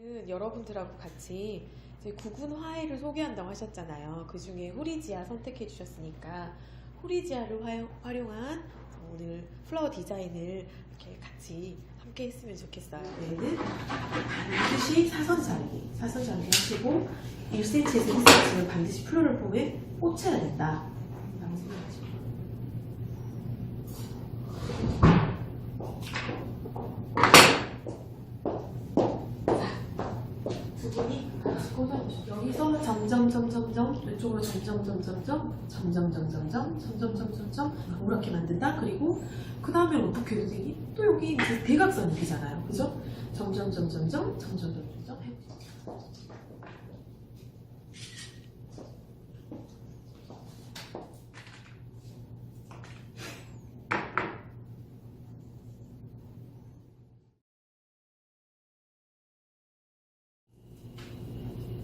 오늘은 여러분들하고 같이 구분 화해를 소개한다고 하셨잖아요. 그 중에 후리지아 선택해 주셨으니까 후리지아를 활용, 활용한 오늘 플라워 디자인을 이렇게 같이 함께 했으면 좋겠어요. 얘는 반드시 사선 자르기, 사선 자르기 하시고 1cm에서 2cm는 반드시 플로럴 폼에 꽂혀야 된다. 라고 생각하시고 두 분이 같이 꽂아주시고 여기서 점점 점점 점 왼쪽으로 점점 점점 점 점점 점점 점 점점 점점 점 오랗게 만든다 그리고 그 다음에 어떻게 되니? 또 여기 대각선이 되잖아요 그죠? 점점 점점 점 점점 점점 점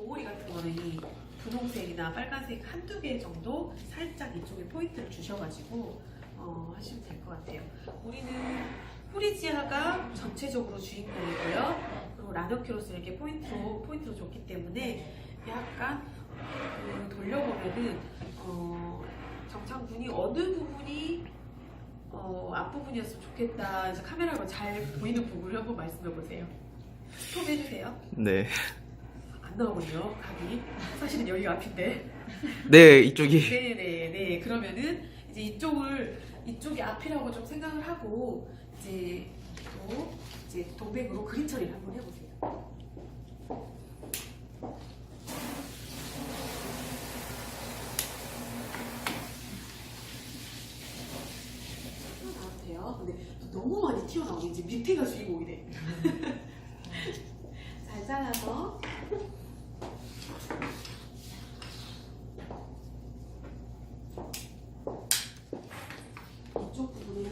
꽃 봉오리 같은 거는 이 분홍색이나 빨간색 한두 개 정도 살짝 이쪽에 포인트를 주셔가지고 어, 하시면 될 것 같아요. 우리는 후리지아가 전체적으로 주인공이고요. 그리고 라너큐로스 이렇게 포인트로, 포인트로 줬기 때문에 약간 그 돌려보면은 어, 정창군이 어느 부분이 어, 앞부분이었으면 좋겠다. 카메라가 잘 보이는 부분을 한번 말씀해 보세요. 스톱 해주세요. 네. 안 나오군요, 각이. 사실은 여기가 앞인데. 네, 이쪽이. 네네네. 네. 그러면은 이제 이쪽을, 이쪽이 앞이라고 좀 생각을 하고, 이제 또, 이제 동백으로 그림 처리를 한번 해보세요. 튀어나와도 돼요. 근데 또 너무 많이 튀어나오면 이제 밑에가 주인공이 돼. 잘 잘라서. 이쪽 부분에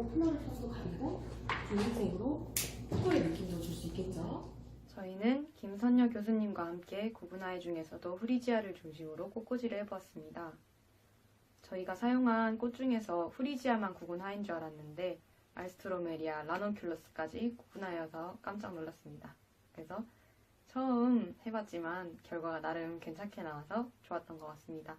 한번 꽂아보고 플로를 톤도 가리고 분홍색으로 특별히 느낌도 줄 수 있겠죠? 저희는 김선녀 교수님과 함께 구분화해 중에서도 후리지아를 중심으로 꽃꽂이를 해보았습니다. 저희가 사용한 꽃 중에서 후리지아만 구분화인 줄 알았는데 알스트로메리아, 라논큘러스까지 구분하여서 깜짝 놀랐습니다. 그래서 처음 해봤지만 결과가 나름 괜찮게 나와서 좋았던 것 같습니다.